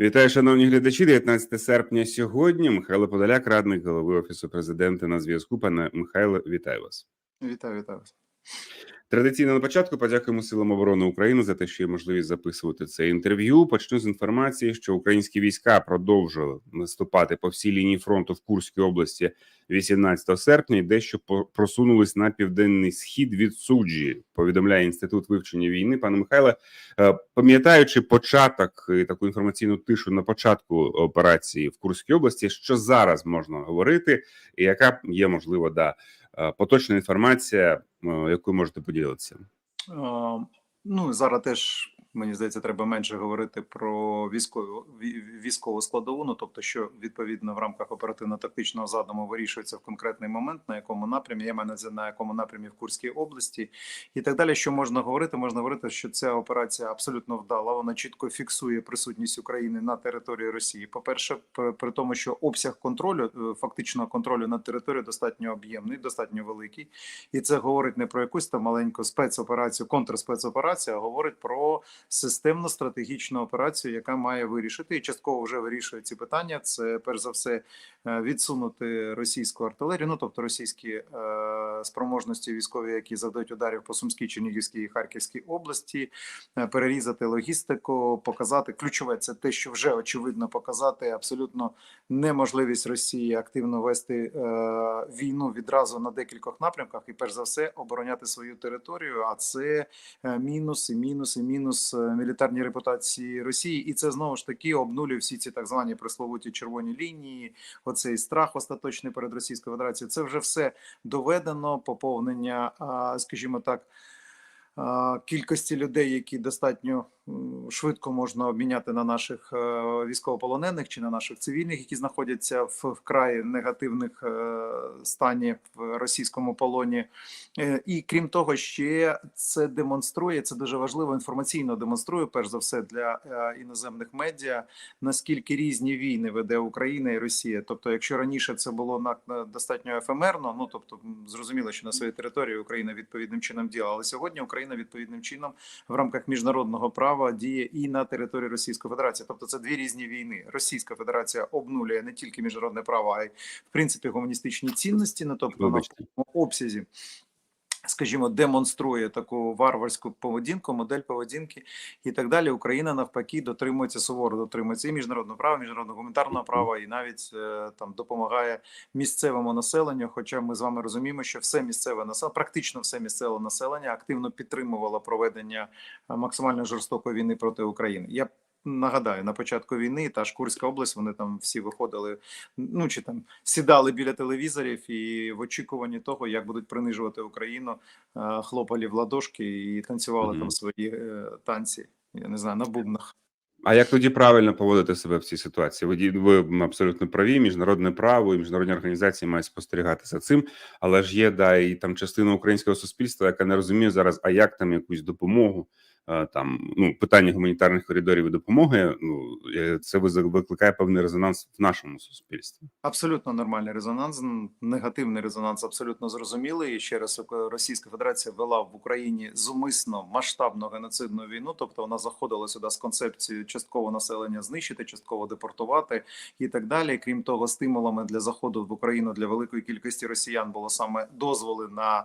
Вітаю, шановні глядачі. 19 серпня сьогодні. Михайло Подоляк, радник голови офісу президента на зв'язку. Пане Михайло, вітаю вас. Вітаю, вітаю. вас. Традиційно на початку подякуємо силам оборони України за те, що є можливість записувати це інтерв'ю. Почну з інформації, що українські війська продовжили наступати по всій лінії фронту в Курській області 18 серпня і дещо просунулись на південний схід від суджі. Повідомляє інститут вивчення війни. Пане Михайле, е, пам'ятаючи початок і таку інформаційну тишу на початку операції в Курській області, що зараз можна говорити, і яка є можливо да поточна інформація, е, якою можете поділитися. Ну зараз теж мені здається, треба менше говорити про військову військову складову. Ну тобто, що відповідно в рамках оперативно-тактичного задуму вирішується в конкретний момент, на якому напрямі я маю на якому напрямі в Курській області і так далі. Що можна говорити? Можна говорити, що ця операція абсолютно вдала. Вона чітко фіксує присутність України на території Росії. По перше, при, при тому, що обсяг контролю, е, фактичного контролю над територією достатньо об'ємний, достатньо великий. І це говорить не про якусь там маленьку спецоперацію, контрспецоперацію, а говорить про системну стратегічну операцію, яка має вирішити і частково вже вирішує ці питання. Це перш за все е, відсунути російську артилерію, ну тобто російські е, спроможності військові, які завдають ударів по Сумській, Чернігівській і Харківській області, е, перерізати логістику, показати ключове це те, що вже очевидно показати абсолютно неможливість Росії активно вести е, війну відразу на декількох напрямках, і перш за все обороняти свою територію. А це е, мінус і мінус і мінус е, мілітарній репутації Росії, і це знову ж таки обнулює всі ці так звані присловуті червоні лінії. Оцей страх остаточний перед Російською Федерацією. Це вже все доведено. Поповнення, скажімо так. Кількості людей, які достатньо швидко можна обміняти на наших е, військовополонених чи на наших цивільних, які знаходяться в вкрай негативних е, стані в російському полоні. Е, І крім того, ще це демонструє це дуже важливо інформаційно демонструє, перш за все для іноземних медіа, наскільки різні війни веде Україна і Росія. Тобто, якщо раніше це було достатньо ефемерно, ну тобто зрозуміло, що на своїй території Україна відповідним чином діяла, але сьогодні Україна відповідним чином в рамках міжнародного права діє і на території Російської Федерації. Тобто, це дві різні війни. Російська Федерація обнулює не тільки міжнародне право, а й в принципі гуманістичні цінності, на тобто на обсязі. Скажімо, демонструє таку варварську поведінку, модель поведінки і так далі. Україна навпаки дотримується суворо, дотримується і міжнародного права, міжнародного гуманітарного права, і навіть е, там допомагає місцевому населенню. Хоча ми з вами розуміємо, що все місцеве населення, практично все місцеве населення активно підтримувало проведення е, максимально жорстокої війни проти України. Я нагадаю, на початку війни та ж Курська область, вони там всі виходили, ну чи там сідали біля телевізорів і в очікуванні того, як будуть принижувати Україну, е, хлопали в ладошки і танцювали Мгм. там свої е, танці. Я не знаю, на бубнах. А як тоді правильно поводити себе в цій ситуації? Ви ви абсолютно праві. Міжнародне право і міжнародні організації мають спостерігати за цим, але ж є да і там частина українського суспільства, яка не розуміє зараз, а як там якусь допомогу. Е, Там ну питання гуманітарних коридорів і допомоги. Ну е, це викликає певний резонанс в нашому суспільстві. Абсолютно нормальний резонанс, негативний резонанс, абсолютно зрозумілий. І ще раз е, Російська Федерація вела в Україні зумисно масштабну геноцидну війну. Тобто вона заходила сюди з концепцією частково населення знищити, частково депортувати і так далі. Крім того, стимулами для заходу в Україну для великої кількості росіян було саме дозволи на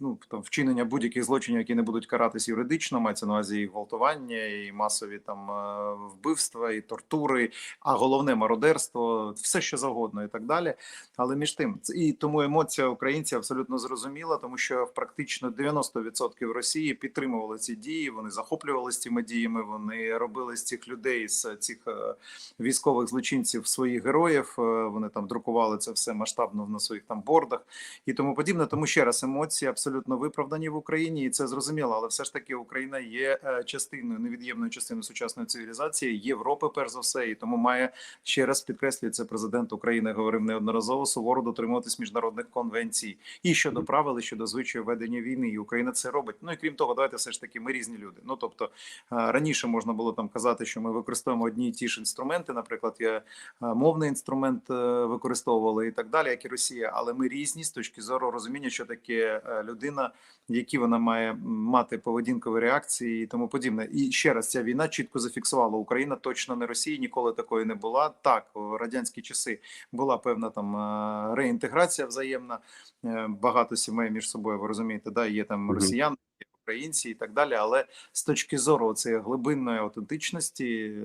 ну, там, вчинення будь-яких злочинів, які не будуть каратись юридично, мається на увазі і гвалтування, і масові там е, вбивства, і тортури, а головне мародерство, все що завгодно, і так далі. Але між тим, і тому емоція українців абсолютно зрозуміла, тому що практично 90% Росії підтримували ці дії. Вони захоплювалися цими діями. Вони робили з цих людей, з цих е, військових злочинців своїх героїв. Е, Вони там друкували це все масштабно на своїх там бордах і тому подібне. Тому ще раз емоції абсолютно виправдані в Україні, і це зрозуміло. Але все ж таки Україна є е, частиною невід'ємною частиною сучасної цивілізації Європи, перш за все, і тому має ще раз підкреслюю, це президент України говорив неодноразово суворо дотримуватись міжнародних конвенцій і щодо правил, і щодо звичаю ведення війни. І Україна це робить. Ну і крім того, давайте все ж таки ми різні люди. Ну тобто е, раніше можна було там казати, що ми використовуємо одні і ті ж інструменти. Наприклад, я е, мовний інструмент використовували і так далі, як і Росія, але ми різні з точки зору розуміння розуміння, що таке е, людина, які вона має мати поведінкові реакції і тому подібне. І ще раз ця війна чітко зафіксувала Україна точно не Росія, ніколи такої не була. Так, у радянські часи була певна там е, реінтеграція взаємна. Е, Багато сімей між собою ви розумієте, да є там росіяни. Українці і так далі, але з точки зору цієї глибинної аутентичності,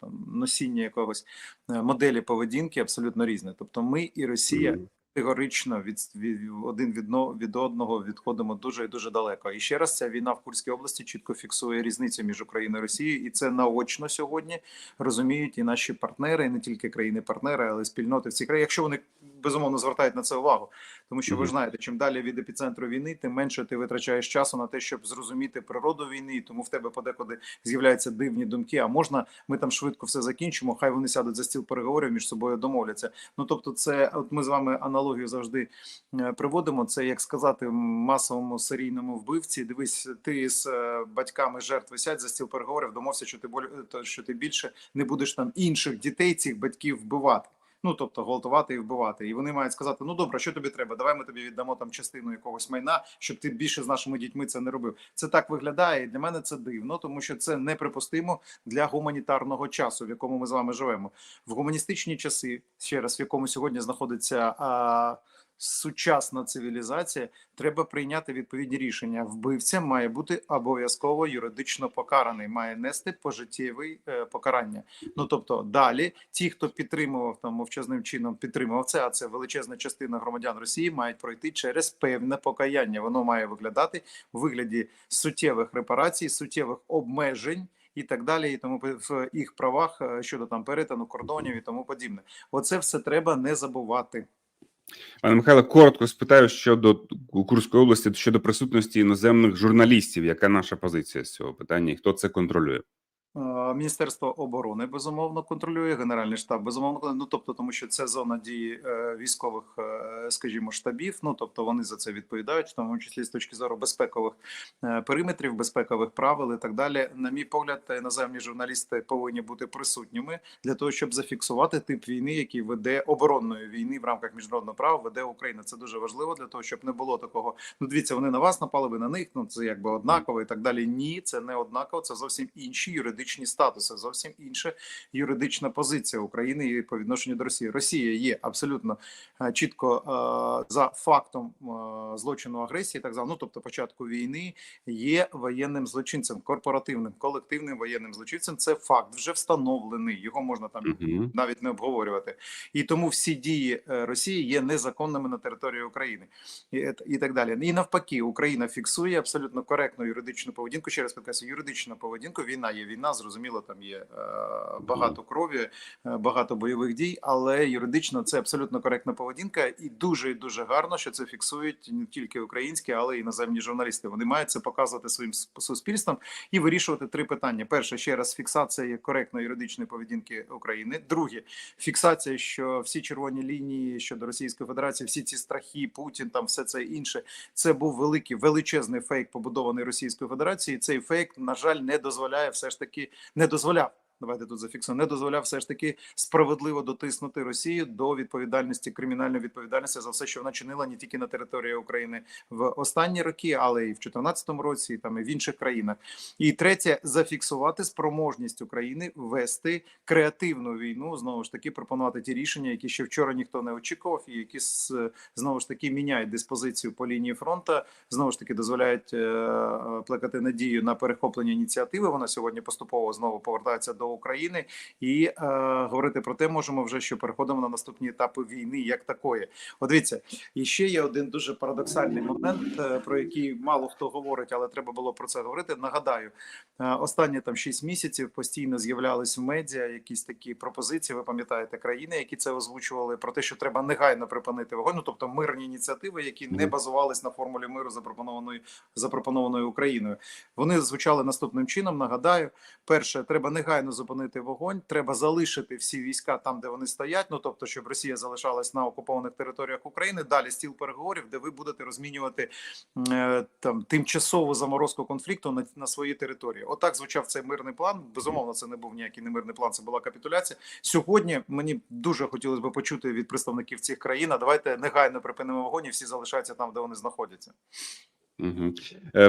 там носіння якогось моделі поведінки абсолютно різне. Тобто, ми і Росія. Категорично від, від один від, від одного відходимо дуже і дуже далеко. І ще раз ця війна в Курській області чітко фіксує різницю між Україною і Росією, і це наочно сьогодні розуміють і наші партнери, і не тільки країни-партнери, але й спільноти в цій країні, якщо вони безумовно звертають на це увагу. Тому що ви ж знаєте, чим далі від епіцентру війни, тим менше ти витрачаєш часу на те, щоб зрозуміти природу війни, і тому в тебе подекуди з'являються дивні думки. А можна ми там швидко все закінчимо? Хай вони сядуть за стіл переговорів між собою домовляться. Ну тобто, це от ми з вами аналогію завжди е, приводимо. Це як сказати масовому серійному вбивці. Дивись, ти з е, батьками жертви сядь за стіл переговорів, домовся, що ти то, що ти більше не будеш там інших дітей цих батьків вбивати. Ну тобто гвалтувати і вбивати, і вони мають сказати: ну добре, що тобі треба? Давай ми тобі віддамо там частину якогось майна, щоб ти більше з нашими дітьми це не робив. Це так виглядає, і для мене це дивно, тому що це неприпустимо для гуманітарного часу, в якому ми з вами живемо. В гуманістичні часи, ще раз, в якому сьогодні знаходиться а, сучасна цивілізація, треба прийняти відповідні рішення. Вбивця має бути обов'язково юридично покараний, має нести пожиттєве покарання. Ну тобто, далі ті, хто підтримував там мовчазним чином, підтримував це, а це величезна частина громадян Росії, мають пройти через певне покаяння. Воно має виглядати в вигляді суттєвих репарацій, суттєвих обмежень. І так далі, і тому в їх правах е, щодо там перетину кордонів і тому подібне. Оце все треба не забувати. Пане Михайло, коротко спитаю щодо Курської області щодо присутності іноземних журналістів. Яка наша позиція з цього питання? І хто це контролює? Е, Міністерство оборони безумовно контролює Генеральний штаб. Безумовно, ну тобто, тому що це зона дії е, військових, е, скажімо, штабів. Ну тобто вони за це відповідають, в тому числі з точки зору безпекових периметрів, безпекових правил і так далі. На мій погляд, іноземні журналісти повинні бути присутніми для того, щоб зафіксувати тип війни, який веде оборонної війни в рамках міжнародного права, веде Україна. Це дуже важливо для того, щоб не було такого. Ну, дивіться, вони на вас напали, ви на них. Ну це якби однаково і так далі. Ні, це не однаково. Це зовсім інші юридичні статуси, зовсім інша юридична позиція України і по відношенню до Росії. Росія є абсолютно е, чітко е, за фактом е, злочину агресії, так званого, ну тобто початку війни, є воєнним злочинцем, корпоративним, колективним воєнним злочинцем. Це факт вже встановлений. Його можна там Угу. навіть не обговорювати. І тому всі дії Росії є незаконними на території України і, і так далі. І навпаки, Україна фіксує абсолютно коректну юридичну поведінку. Ще раз підкреслю, юридичну поведінку. Війна є війна, зрозуміло, там є е, багато крові, е, багато бойових дій, але юридично це абсолютно коректна поведінка, і дуже і дуже гарно, що це фіксують не тільки українські, але й іноземні журналісти. Вони мають це показувати своїм с- суспільством і вирішувати три питання: перше, ще раз, фіксація коректної юридичної поведінки України. Друге, фіксація, що всі червоні лінії щодо Російської Федерації, всі ці страхи, Путін, там все це інше. Це був великий величезний фейк, побудований Російською Федерацією. Цей фейк, на жаль, не дозволяє все ж таки не дозволяв. Давайте тут зафіксуємо, не дозволяв все ж таки справедливо дотиснути Росію до відповідальності кримінальної відповідальності за все, що вона чинила не тільки на території України в останні роки, але і в 2014 році, і там і в інших країнах. І третє зафіксувати спроможність України вести креативну війну. Знову ж таки, пропонувати ті рішення, які ще вчора ніхто не очікував, і які знову ж таки міняють диспозицію по лінії фронту. Знову ж таки дозволяють е, плекати надію на перехоплення ініціативи. Вона сьогодні поступово знову повертається до України, і е, говорити про те можемо вже, що переходимо на наступні етапи війни як такої. От дивіться, і ще є один дуже парадоксальний момент, е, про який мало хто говорить, але треба було про це говорити. Нагадаю, е, останні там 6 місяців постійно з'являлись в медіа якісь такі пропозиції. Ви пам'ятаєте країни, які це озвучували про те, що треба негайно припинити вогонь. Ну тобто мирні ініціативи, які не базувались на формулі миру, запропонованої запропонованої Україною. Вони звучали наступним чином. Нагадаю, перше, треба негайно зупинити вогонь, треба залишити всі війська там, де вони стоять. Ну тобто, щоб Росія залишалась на окупованих територіях України. Далі стіл переговорів, де ви будете розмінювати е, там тимчасову заморозку конфлікту на, на своїй території. Отак звучав цей мирний план. Безумовно, це не був ніякий не мирний план, це була капітуляція. Сьогодні мені дуже хотілося б почути від представників цих країн. А давайте негайно припинимо вогонь і всі залишаються там, де вони знаходяться. Угу.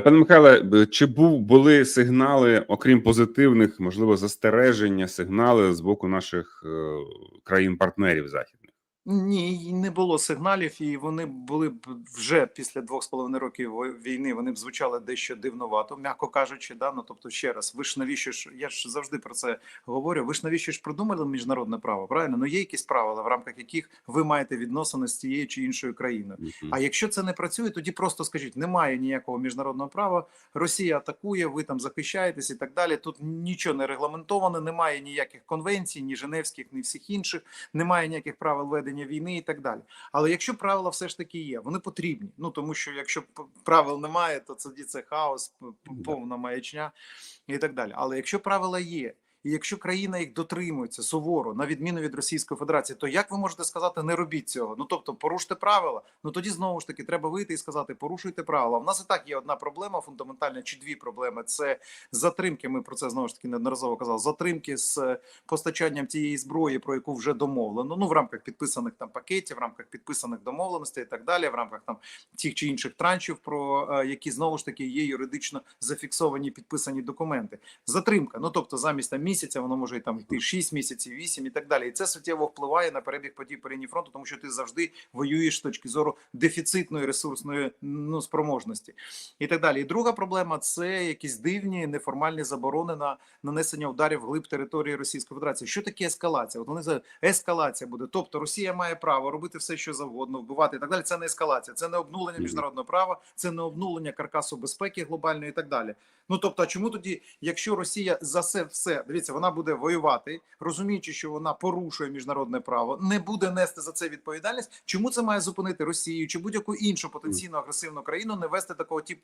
Пане Михайле, чи був були сигнали, окрім позитивних, можливо, застереження, сигнали з боку наших е, країн-партнерів західних? Ні, не було сигналів, і вони були б вже після двох з половиною років війни. Вони б звучали дещо дивновато, м'яко кажучи. Да? Ну тобто, ще раз, ви ж навіщо ж я ж завжди про це говорю. Ви ж навіщо ж придумали міжнародне право? Правильно? Ну є якісь правила, в рамках яких ви маєте відносини з тією чи іншою країною. А якщо це не працює, тоді просто скажіть: немає ніякого міжнародного права. Росія атакує, ви там захищаєтесь і так далі. Тут нічого не регламентовано, немає ніяких конвенцій, ні Женевських, ні всіх інших, немає ніяких правил ведення війни і так далі. Але якщо правила все ж таки є, вони потрібні. Ну тому що якщо правил немає, то це це хаос, повна маячня і так далі. Але якщо правила є. І якщо країна їх дотримується суворо, на відміну від Російської Федерації, то як ви можете сказати, не робіть цього? Ну тобто, поруште правила. Ну тоді знову ж таки треба вийти і сказати, порушуйте правила. У нас і так є одна проблема фундаментальна, чи дві проблеми: це затримки. Ми про це знову ж таки неодноразово казали. Затримки з е, постачанням тієї зброї, про яку вже домовлено. Ну в рамках підписаних там пакетів, в рамках підписаних домовленостей і так далі, в рамках там тих чи інших траншів, про е, які знову ж таки є юридично зафіксовані підписані документи. Затримка. Ну тобто, замість там місяця воно може і там йти 6 місяців, 8 і так далі. І це суттєво впливає на перебіг подій по лінії фронту, тому що ти завжди воюєш з точки зору дефіцитної ресурсної ну спроможності і так далі. І друга проблема це якісь дивні неформальні заборони на нанесення ударів глиб території Російської Федерації. Що таке ескалація? От вони за ескалація буде. Тобто Росія має право робити все, що завгодно, вбивати і так далі. Це не ескалація, це не обнулення міжнародного права, це не обнулення каркасу безпеки глобальної і так далі. Ну тобто, а чому тоді, якщо Росія за це все дивіться, вона буде воювати, розуміючи, що вона порушує міжнародне право, не буде нести за це відповідальність. Чому це має зупинити Росію чи будь-яку іншу потенційно агресивну країну не вести такого тип,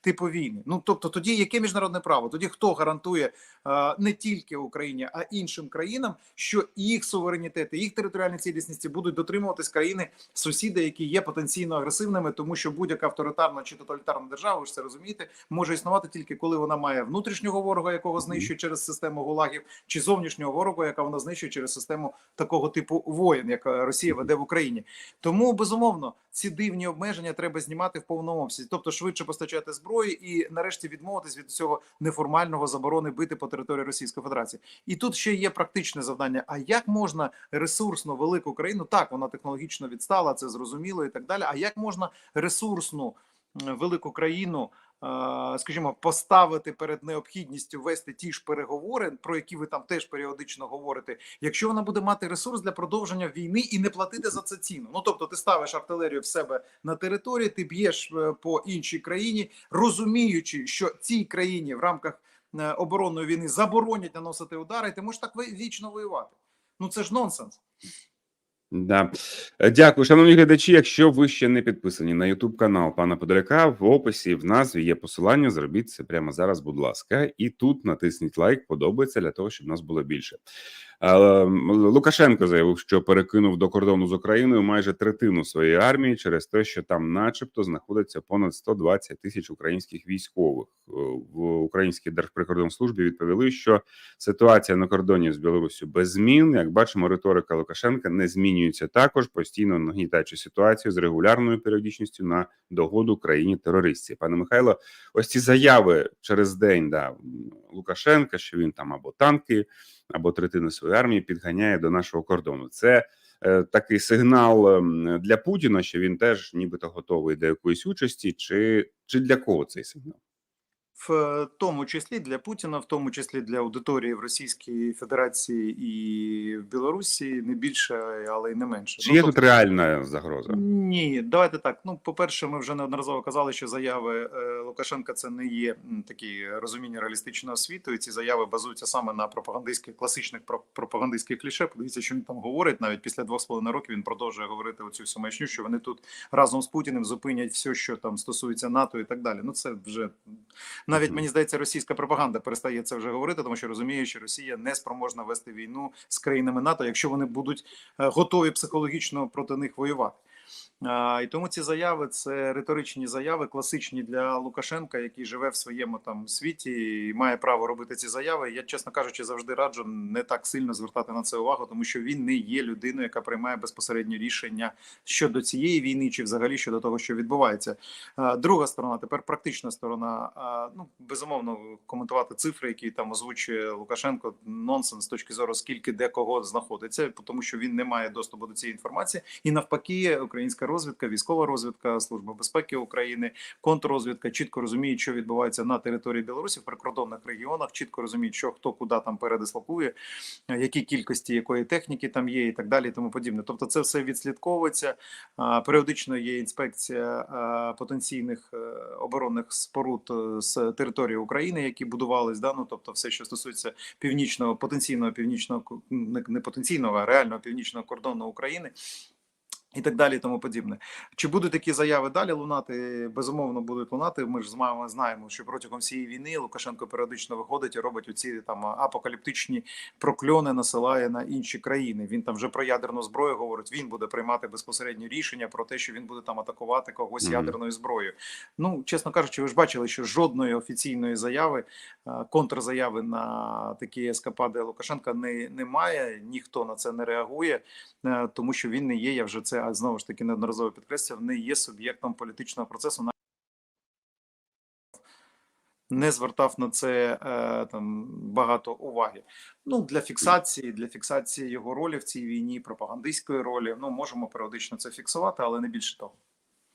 типу війни? Ну тобто, тоді яке міжнародне право? Тоді хто гарантує е, не тільки Україні, а іншим країнам, що їх суверенітети, їх територіальні цілісності будуть дотримуватись країни сусіди, які є потенційно агресивними, тому що будь-яка авторитарна чи тоталітарна держава, ви ж це розумієте, може існувати тільки коли вона має внутрішнього ворога, якого знищує через систему гулагів, чи зовнішнього ворога, яка вона знищує через систему такого типу воєн, яка Росія веде в Україні. Тому безумовно ці дивні обмеження треба знімати в повному обсязі, тобто швидше постачати зброю і нарешті відмовитись від цього неформального заборони бити по території Російської Федерації. І тут ще є практичне завдання: а як можна ресурсно велику країну? Так, вона технологічно відстала, це зрозуміло і так далі. А як можна ресурсну велику країну? Е, Скажімо, поставити перед необхідністю вести ті ж переговори, про які ви там теж періодично говорите, якщо вона буде мати ресурс для продовження війни і не платити за це ціну. Ну тобто, ти ставиш артилерію в себе на території, ти б'єш е, по іншій країні, розуміючи, що цій країні в рамках е, оборонної війни заборонять наносити удари, ти можеш так вічно воювати. Ну це ж нонсенс. Да. Е, Дякую, шановні глядачі. Якщо ви ще не підписані на Ютуб канал пана Подоляка, в описі в назві є посилання. Зробіть це прямо зараз, будь ласка, і тут натисніть лайк, подобається для того, щоб нас було більше. Лукашенко заявив, що перекинув до кордону з Україною майже третину своєї армії через те, що там, начебто, знаходиться понад 120 тисяч українських військових. Е, В українській держприкордонслужбі відповіли, що ситуація на кордоні з Білоруссю без змін. Як бачимо, риторика Лукашенка не змінюється також, постійно нагнітаючи ситуацію з регулярною періодичністю на догоду країні терористів. Пане Михайло, ось ці заяви через день да Лукашенка, що він там або танки, або третину своєї армії підганяє до нашого кордону. Це е, такий сигнал ем, для Путіна, що він теж нібито готовий до якоїсь участі, чи, чи для кого цей сигнал? В тому числі для Путіна, в тому числі для аудиторії в Російській Федерації і в Білорусі, не більше, але й не менше. Чи Ну, є тобто- тут реальна загроза? Ні, давайте так. Ну, по-перше, ми вже неодноразово казали, що заяви е, Лукашенка це не є такі розуміння реалістичного світу, і ці заяви базуються саме на пропагандистських класичних про- пропагандистських кліше. Подивіться, що він там говорить. Навіть після двох з половиною років він продовжує говорити оцю всю маячню, що вони тут разом з Путіним зупинять все, що там стосується НАТО і так далі. Ну це вже Навіть мені здається, російська пропаганда перестає це вже говорити, тому що розуміє, що Росія не спроможна вести війну з країнами НАТО, якщо вони будуть е, готові психологічно проти них воювати. І тому ці заяви це риторичні заяви, класичні для Лукашенка, який живе в своєму там світі і має право робити ці заяви. Я, чесно кажучи, завжди раджу не так сильно звертати на це увагу, тому що він не є людиною, яка приймає безпосередньо рішення щодо цієї війни, чи взагалі щодо того, що відбувається. Друга сторона, тепер практична сторона. Ну безумовно, коментувати цифри, які там озвучує Лукашенко, нонсенс з точки зору, скільки де кого знаходиться, тому що він не має доступу до цієї інформації, і навпаки, українська розвідка, військова розвідка, служба безпеки України, контррозвідка чітко розуміють, що відбувається на території Білорусі в прикордонних регіонах, чітко розуміють, що хто куди там передислокує, які кількості якої техніки там є, і так далі, і тому подібне. Тобто, це все відслідковується. Періодично є інспекція потенційних е, оборонних споруд е, з території України, які будувались. Да? Ну, тобто, все, що стосується північного потенційного північного не потенційного, а реального північного кордону України. І так далі, і тому подібне. Чи будуть такі заяви далі лунати? Безумовно, будуть лунати. Ми ж з вами знаємо, що протягом всієї війни Лукашенко періодично виходить і робить оці там апокаліптичні прокльони, насилає на інші країни. Він там вже про ядерну зброю говорить. Він буде приймати безпосередньо рішення про те, що він буде там атакувати когось Мгм. ядерною зброєю. Ну чесно кажучи, ви ж бачили, що жодної офіційної заяви, е, контрзаяви на такі ескапади Лукашенка не немає. Ніхто на це не реагує. Е, тому що він не є. Я вже це а, знову ж таки неодноразово підкреслював, не є суб'єктом політичного процесу. Не звертав на це е, там багато уваги. Ну для фіксації, для фіксації його ролі в цій війні, пропагандистської ролі. Ну можемо періодично це фіксувати, але не більше того.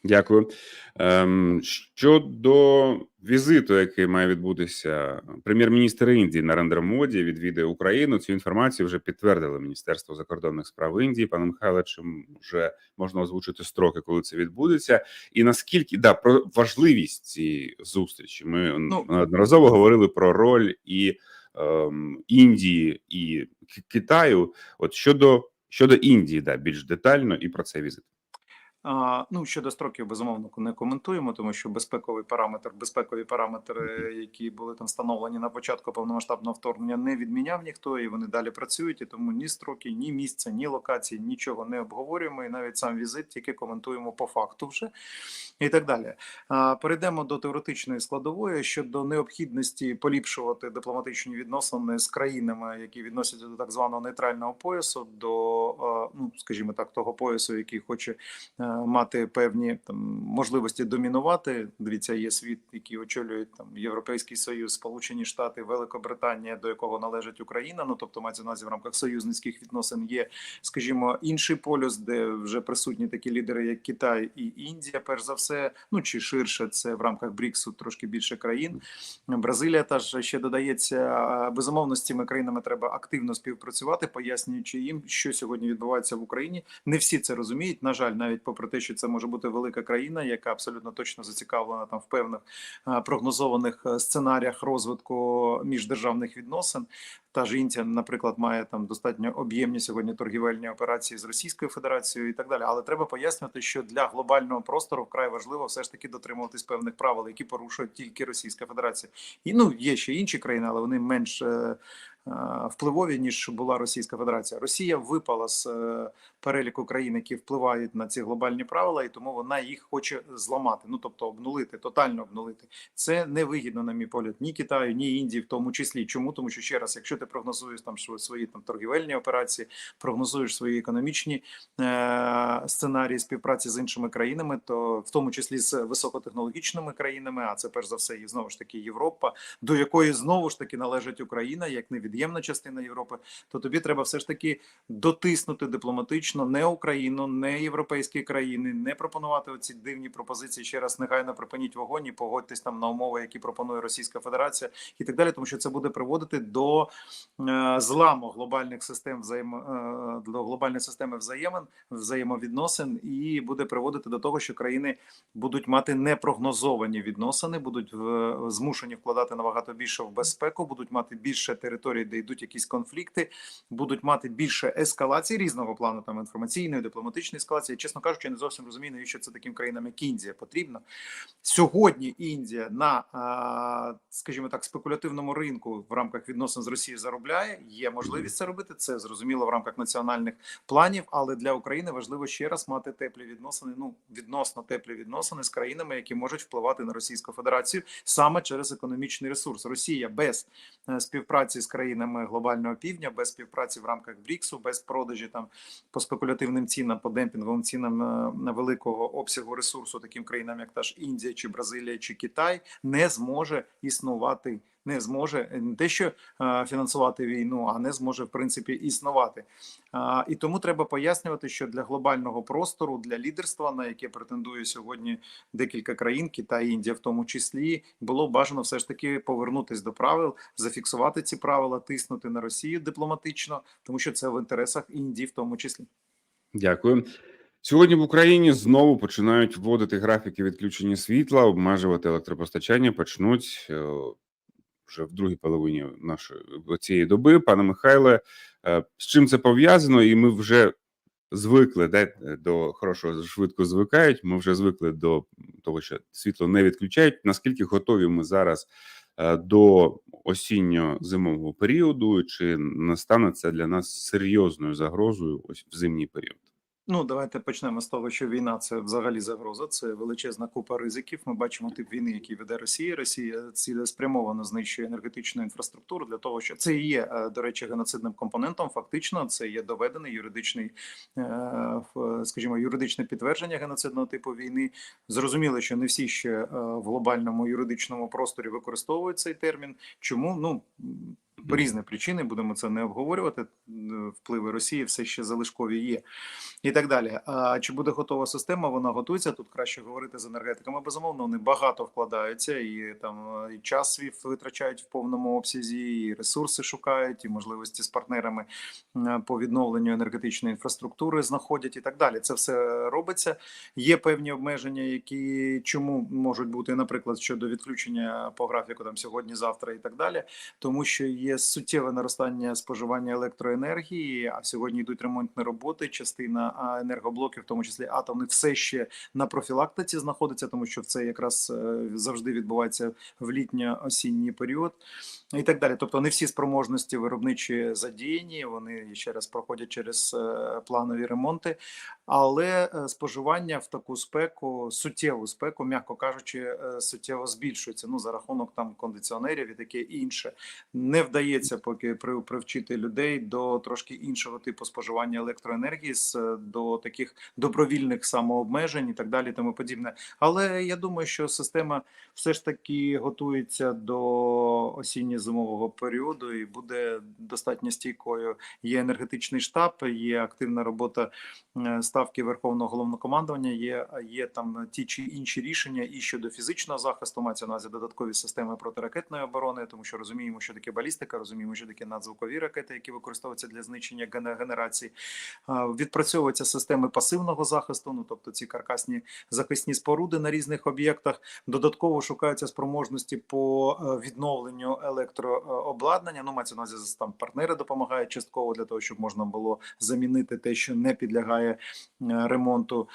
Дякую. Ем, щодо візиту, який має відбутися, прем'єр-міністр Індії Нарендра Моді відвідає Україну. Цю інформацію вже підтвердило Міністерство закордонних справ Індії. Пане Михайловичу, вже можна озвучити строки, коли це відбудеться. І наскільки да про важливість цієї зустрічі? Ми Ну, неодноразово говорили про роль і ем, Індії і Китаю. От щодо щодо Індії, да більш детально і про цей візит. Ну щодо строків, безумовно, не коментуємо, тому що безпековий параметр, безпекові параметри, які були там встановлені на початку повномасштабного вторгнення, не відміняв ніхто, і вони далі працюють. І тому ні строки, ні місця, ні локації, нічого не обговорюємо. І навіть сам візит тільки коментуємо по факту вже і так далі. Перейдемо до теоретичної складової щодо необхідності поліпшувати дипломатичні відносини з країнами, які відносяться до так званого нейтрального поясу, до ну скажімо так, того поясу, який хоче е, мати певні там можливості домінувати. Дивіться, є світ, який очолюють там Європейський Союз, Сполучені Штати, Великобританія, до якого належить Україна. Ну тобто мається на в рамках союзницьких відносин є, скажімо, інший полюс, де вже присутні такі лідери, як Китай і Індія, перш за все, ну чи ширше це в рамках Бріксу трошки більше країн. Бразилія теж ще додається. Безумовно, з цими країнами треба активно співпрацювати, пояснюючи їм, що сьогодні відбувається в Україні. Не всі це розуміють. На жаль, навіть попри те, що це може бути велика країна, яка абсолютно точно зацікавлена там в певних прогнозованих е, сценаріях розвитку міждержавних відносин. Та ж Індія, наприклад, має там достатньо об'ємні сьогодні торгівельні операції з Російською Федерацією і так далі. Але треба пояснювати, що для глобального простору вкрай важливо все ж таки дотримуватись певних правил, які порушує тільки Російська Федерація. І ну є ще інші країни, але вони менш е, впливові ніж була Російська Федерація. Росія випала з е, переліку країн, які впливають на ці глобальні правила, і тому вона їх хоче зламати. Ну тобто обнулити, тотально обнулити. Це не вигідно, на мій погляд, ні Китаю, ні Індії, в тому числі. Чому тому, що ще раз, якщо ти прогнозуєш там свої там торгівельні операції, прогнозуєш свої економічні е- сценарії співпраці з іншими країнами, то в тому числі з високотехнологічними країнами, а це перш за все і знову ж таки Європа, до якої знову ж таки належить Україна як невід'ємна частина Європи, то тобі треба все ж таки дотиснути дипломатично не Україну, не європейські країни, не пропонувати оці дивні пропозиції. Ще раз негайно припиніть вогонь і погодьтесь там на умови, які пропонує Російська Федерація, і так далі, тому що це буде приводити до е, зламу глобальних систем взаємо е, до глобальної системи взаємин взаємовідносин, і буде приводити до того, що країни будуть мати непрогнозовані відносини, будуть в, змушені вкладати набагато більше в безпеку, будуть мати більше території території, де йдуть якісь конфлікти, будуть мати більше ескалації різного плану, там інформаційної, дипломатичної ескалації. Чесно кажучи, я не зовсім розумію, навіщо це таким країнам, як Індія, потрібно сьогодні. Індія на, скажімо так, спекулятивному ринку в рамках відносин з Росією заробляє. Є можливість це робити. Це зрозуміло в рамках національних планів. Але для України важливо ще раз мати теплі відносини. Ну відносно теплі відносини з країнами, які можуть впливати на Російську Федерацію саме через економічний ресурс. Росія без е, співпраці з країнами глобального півдня, без співпраці в рамках БРІКСу, без продажі там по спекулятивним цінам, по демпінговим цінам е, на великого обсягу ресурсу, таким країнам, як та ж Індія, чи Бразилія, чи Китай, не зможе існувати. Не зможе е, не те, що е, фінансувати війну, а не зможе в принципі існувати. І тому треба пояснювати, що для глобального простору, для лідерства, на яке претендує сьогодні декілька країн, Китай, Індія, в тому числі, було бажано все ж таки повернутись до правил, зафіксувати ці правила, тиснути на Росію дипломатично, тому що це в інтересах Індії, в тому числі. Дякую. Сьогодні в Україні знову починають вводити графіки відключення світла, обмежувати електропостачання. Почнуть е, вже в другій половині нашої цієї доби. Пане Михайле, е, з чим це пов'язано? І ми вже звикли де, до хорошого швидко звикають. Ми вже звикли до того, що світло не відключають. Наскільки готові ми зараз е, до осінньо-зимового періоду? Чи настане це для нас серйозною загрозою ось в зимній період? Ну, давайте почнемо з того, що війна це взагалі загроза, це величезна купа ризиків. Ми бачимо тип війни, який веде Росія. Росія цілеспрямовано знищує енергетичну інфраструктуру для того, що це є, е, до речі, геноцидним компонентом. Фактично, це є доведений юридичний, е, скажімо, юридичне підтвердження геноцидного типу війни. Зрозуміло, що не всі ще е, в глобальному юридичному просторі використовують цей термін. Чому ну різні причини будемо це не обговорювати. Е, Впливи Росії все ще залишкові є і так далі. А чи буде готова система? Вона готується. Тут краще говорити з енергетиками. Безумовно, вони багато вкладаються і там е, і час свій витрачають в повному обсязі, і ресурси шукають, і можливості з партнерами е, по відновленню енергетичної інфраструктури знаходять і так далі. Це все робиться. Є певні обмеження, які чому можуть бути, наприклад, щодо відключення по графіку там сьогодні, завтра і так далі, тому що є суттєве наростання споживання електроенергії. А сьогодні йдуть ремонтні роботи. Частина енергоблоків, в тому числі атомних, все ще на профілактиці знаходиться, тому що це якраз е, завжди відбувається в літньо-осінній період і так далі. Тобто не всі спроможності виробничі задіяні, вони ще раз проходять через е, планові ремонти, але е, споживання в таку спеку, суттєву спеку, м'яко кажучи, суттєво збільшується. Ну за рахунок там кондиціонерів і таке інше. Не вдається поки при- привчити людей до трошки іншого типу споживання електроенергії е, до таких добровільних самообмежень і так далі, тому подібне. Але я думаю, що система все ж таки готується до осінньо-зимового періоду і буде достатньо стійкою. Є енергетичний штаб, є активна робота е, ставки Верховного головнокомандування. Є, є там ті чи інші рішення і щодо фізичного захисту, мається на увазі додаткові системи протиракетної оборони, тому що розуміємо, що таке балістика, розуміємо, що таке надзвукові ракети, які використовуються для знищення ген- генерації. Відпрацьовуються системи пасивного захисту, ну тобто ці каркасні захисні споруди на різних об'єктах. Додатково шукаються спроможності по е, відновленню електрообладнання. Ну, мається на увазі там партнери допомагають частково для того, щоб можна було замінити те, що не підлягає е, ремонту.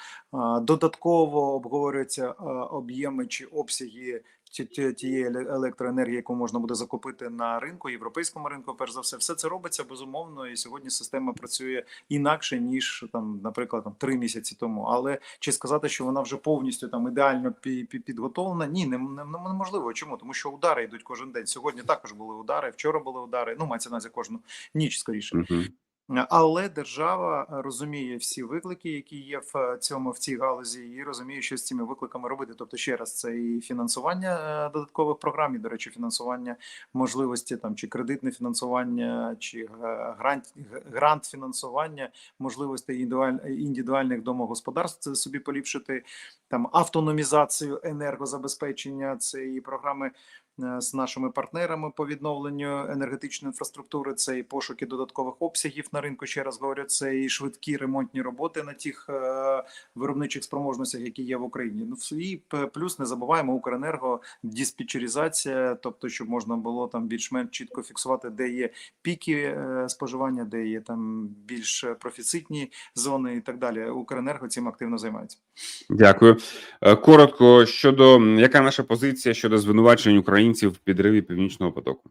Додатково обговорюються е, об'єми чи обсяги. Ті- ті- Тієї електроенергії, яку можна буде закупити на ринку, європейському ринку, перш за все, все це робиться безумовно, і сьогодні система працює інакше ніж там, наприклад, там три місяці тому. Але чи сказати, що вона вже повністю там ідеально пі- пі- підготовлена? Ні, не, не, неможливо. Чому? Тому що удари йдуть кожен день. Сьогодні також були удари. Вчора були удари. Ну мається на увазі кожну ніч скоріше. Мгм. Але держава е, розуміє всі виклики, які є в е, цьому в цій галузі, і розуміє, що з цими викликами робити. Тобто, ще раз, це і фінансування е, додаткових програм, і, до речі, фінансування можливості там чи кредитне фінансування, чи грант грант фінансування, можливості індивідуаль- індивідуальних домогосподарств це собі поліпшити там автономізацію енергозабезпечення. Це і програми з нашими партнерами по відновленню енергетичної інфраструктури. Це і пошуки додаткових обсягів на ринку. Ще раз говорю, це і швидкі ремонтні роботи на тих е, виробничих спроможностях, які є в Україні. Ну і плюс не забуваємо Укренерго диспетчеризація, тобто щоб можна було там більш-менш чітко фіксувати, де є піки е, споживання, де є там більш профіцитні зони і так далі. Укренерго цим активно займається. Дякую. Е, Коротко щодо яка наша позиція щодо звинувачень українців в підриві північного потоку?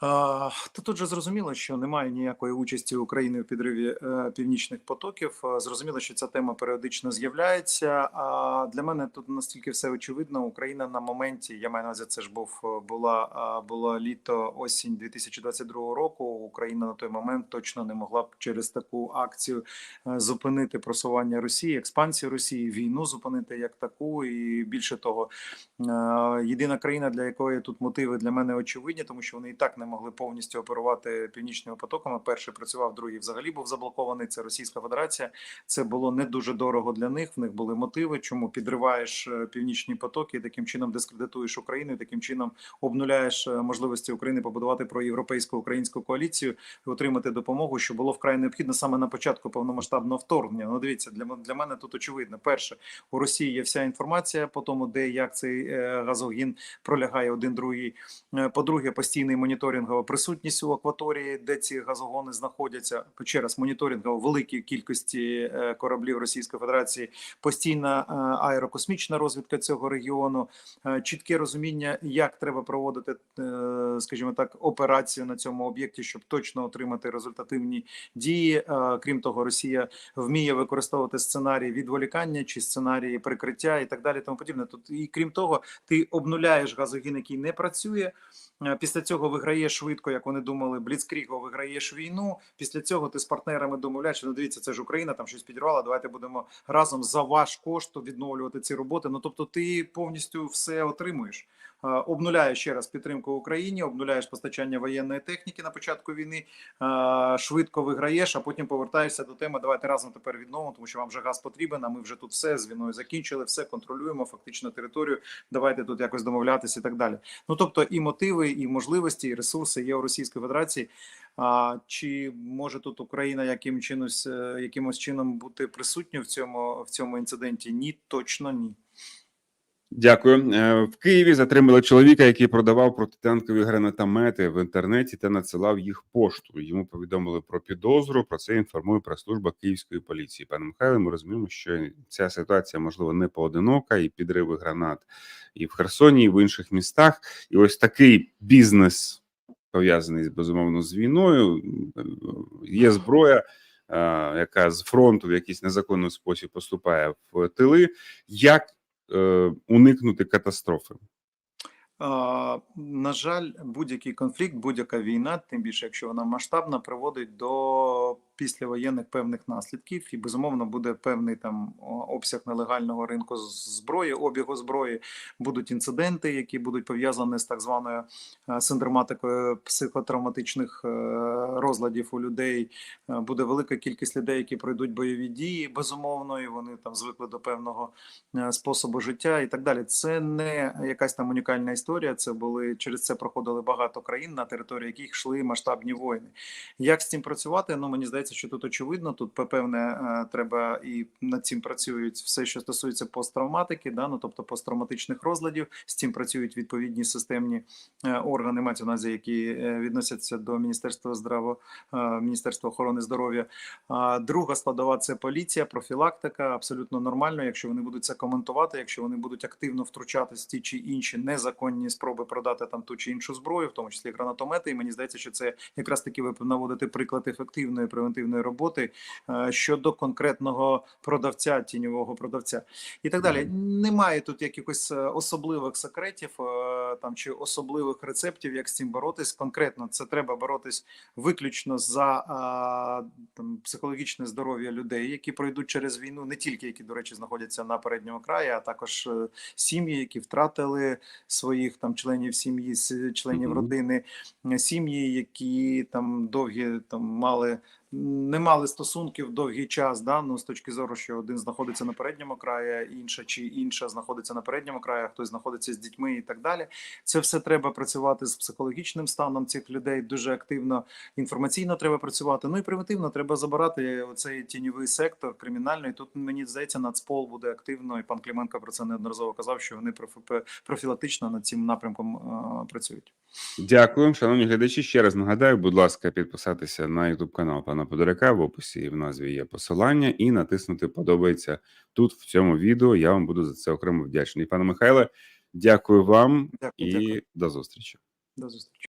Та тут же зрозуміло, що немає ніякої участі України в підриві е, північних потоків. Зрозуміло, що ця тема періодично з'являється. А для мене тут настільки все очевидно. Україна на моменті, я маю на увазі, це ж був була а, було літо осінь 2022 року. Україна на той момент точно не могла б через таку акцію е, зупинити просування Росії, експансію Росії, війну зупинити як таку. І більше того, е, єдина країна, для якої тут мотиви для мене очевидні, тому що вони і так не могли повністю оперувати північними потоками. Перший працював, другий взагалі був заблокований. Це Російська Федерація. Це було не дуже дорого для них. В них були мотиви, чому підриваєш е, північні потоки, і таким чином дискредитуєш Україну, і таким чином обнуляєш е, можливості України побудувати проєвропейську українську коаліцію і отримати допомогу, що було вкрай необхідно саме на початку повномасштабного вторгнення. Ну дивіться, для для мене тут очевидно. Перше, у Росії є вся інформація по тому, де як цей е, газогін пролягає один другий. Е, По-друге, постійний моніторингова присутність у акваторії, де ці газогони знаходяться. Ще раз моніторингова великій кількості е, кораблів Російської Федерації, постійна е, аерокосмічна розвідка цього регіону, е, чітке розуміння, як треба проводити, скажімо так, операцію на цьому об'єкті, щоб точно отримати результативні дії. Крім того, Росія вміє використовувати сценарії відволікання чи сценарії прикриття і так далі. Тому подібне. Тут і крім того, ти обнуляєш газогін, який не працює. Після цього виграєш швидко, як вони думали, бліцкріго виграєш війну. Після цього ти з партнерами домовляєш, ну дивіться, це ж Україна там щось підірвала. Давайте будемо разом за ваш кошт відновлювати ці роботи. Ну тобто, ти повністю все отримуєш. Обнуляєш ще раз підтримку Україні, обнуляєш постачання воєнної техніки на початку війни, швидко виграєш, а потім повертаєшся до теми. Давайте разом тепер відновимо, тому що вам вже газ потрібен. А ми вже тут все з війною закінчили, все контролюємо, фактично територію. Давайте тут якось домовлятися і так далі. Ну тобто, і мотиви, і можливості, і ресурси є у Російської Федерації. А чи може тут Україна яким чинось, е, якимось чином бути присутньою в цьому в цьому інциденті? Ні, точно ні. Дякую. Е, В Києві затримали чоловіка, який продавав протитанкові гранатомети в інтернеті та надсилав їх пошту. Йому повідомили про підозру. Про це інформує прес-служба Київської поліції. Пане Михайло, ми розуміємо, що ця ситуація можливо не поодинока, і підриви гранат і в Херсоні, і в інших містах. І ось такий бізнес пов'язаний безумовно з війною. Є зброя, яка з фронту в якийсь незаконний спосіб поступає в тили. Як е, уникнути катастрофи? На жаль, будь-який конфлікт, будь-яка війна, тим більше, якщо вона масштабна, приводить до післявоєнних певних наслідків, і безумовно буде певний там обсяг нелегального ринку зброї, обігу зброї. Будуть інциденти, які будуть пов'язані з так званою е, синдроматикою психотравматичних е, розладів у людей. Е, Буде велика кількість людей, які пройдуть бойові дії, безумовно, і вони там звикли до певного способу життя і так далі. Це не якась там унікальна історія. Це були через це проходили багато країн, на території яких йшли масштабні воїни. Як з цим працювати? Ну мені здається, що тут очевидно. Тут певне е, треба і над цим працюють все, що стосується посттравматики, да, ну тобто посттравматичних розладів. З цим працюють відповідні системні е, органи, на увазі, які е, відносяться до Міністерства здраво, Міністерства охорони здоров'я. Друга складова це поліція, профілактика. Абсолютно нормально, якщо вони будуть це коментувати, якщо вони будуть активно втручатись в ті чи інші незаконні спроби продати там ту чи іншу зброю, в тому числі гранатомети. І мені здається, що це якраз таки ви наводите приклад ефективної превентивної роботи е, щодо конкретного продавця, тіньового продавця і так далі. Немає тут якихось е, особливих секретів е, там чи особливих рецептів, як з цим боротись. Конкретно це треба боротись виключно за там психологічне здоров'я людей, які пройдуть через війну, не тільки які, до речі, знаходяться на передньому краї, а також сім'ї, які втратили своїх там членів сім'ї, членів родини, сім'ї, які там довгі там мали не мали стосунків довгий час, да, ну, з точки зору, що один знаходиться на передньому краї, інша чи інша знаходиться на передньому краї, хтось знаходиться з дітьми і так далі. Це все треба працювати з психологічним станом цих людей дуже активно. Інформаційно треба працювати. Ну і примітивно треба забирати оцей тіньовий сектор кримінальний. Тут мені здається, Нацпол буде активно, і пан Клименко про це неодноразово казав, що вони профі- профілактично над цим напрямком працюють. Дякую, шановні глядачі. Ще раз нагадаю, будь ласка, підписатися на YouTube канал пана Подоряка. В описі і в назві є посилання, і натиснути подобається тут в цьому відео. Я вам буду за це окремо вдячний. Пане Михайле, дякую вам Дякую, і дякую. до зустрічі. До зустрічі.